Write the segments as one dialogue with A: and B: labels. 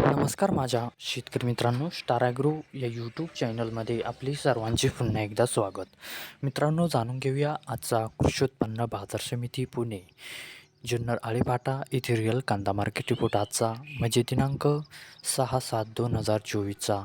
A: नमस्कार माझ्या शेतकरी मित्रांनो स्टार ॲग्रो या यूट्यूब चॅनलमध्ये आपले सर्वांचे पुन्हा एकदा स्वागत. मित्रांनो जाणून घेऊया आजचा कृषी उत्पन्न बाजार समिती पुणे जुन्नर आळेपाटा इथे रिअल कांदा मार्केट रिपोर्ट आजचा. म्हणजे दिनांक सहा सात दोन हजार चोवीसचा.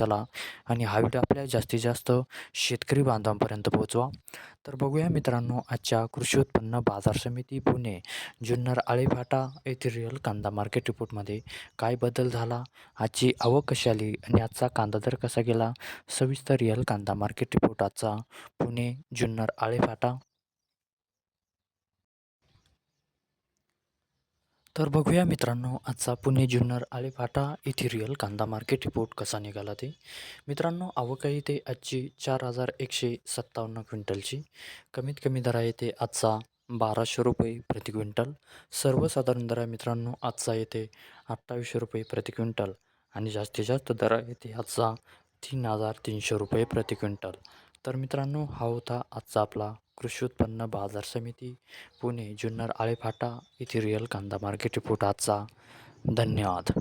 A: चला आणि हा व्हिडिओ आपल्या जास्तीत जास्त शेतकरी बांधवांपर्यंत पोहोचवा. तर बघूया मित्रांनो आजच्या कृषी उत्पन्न बाजार समिती पुणे जुन्नर आळेफाटा येथील रिअल कांदा मार्केट रिपोर्टमध्ये काय बदल झाला? आजची आवक कशी आली आणि आजचा कांदा दर कसा गेला? सविस्तर रिअल कांदा मार्केट रिपोर्ट आजचा पुणे जुन्नर आळेफाटा तर बघूया मित्रांनो आजचा पुणे जुन्नर आले फाटा इथिरियल कांदा मार्केट रिपोर्ट कसा निघाला ते. मित्रांनो आवक येते ते आजची चार हजार एकशे सत्तावन्न क्विंटलची. कमीत कमी दर आहे ते आजचा बाराशे रुपये प्रति क्विंटल. सर्वसाधारण दर आहे मित्रांनो आजचा येते अठ्ठावीसशे रुपये प्रति क्विंटल आणि जास्तीत जास्त दर आहे ते आजचा तीन हजार तीनशे रुपये प्रति क्विंटल. तर मित्रांनो हा होता आजचा आपला कृषी उत्पन्न बाजार समिती पुणे जुन्नर आळेफाटा येथे रिअल कांदा मार्केट रिपोर्ट आजचा. धन्यवाद.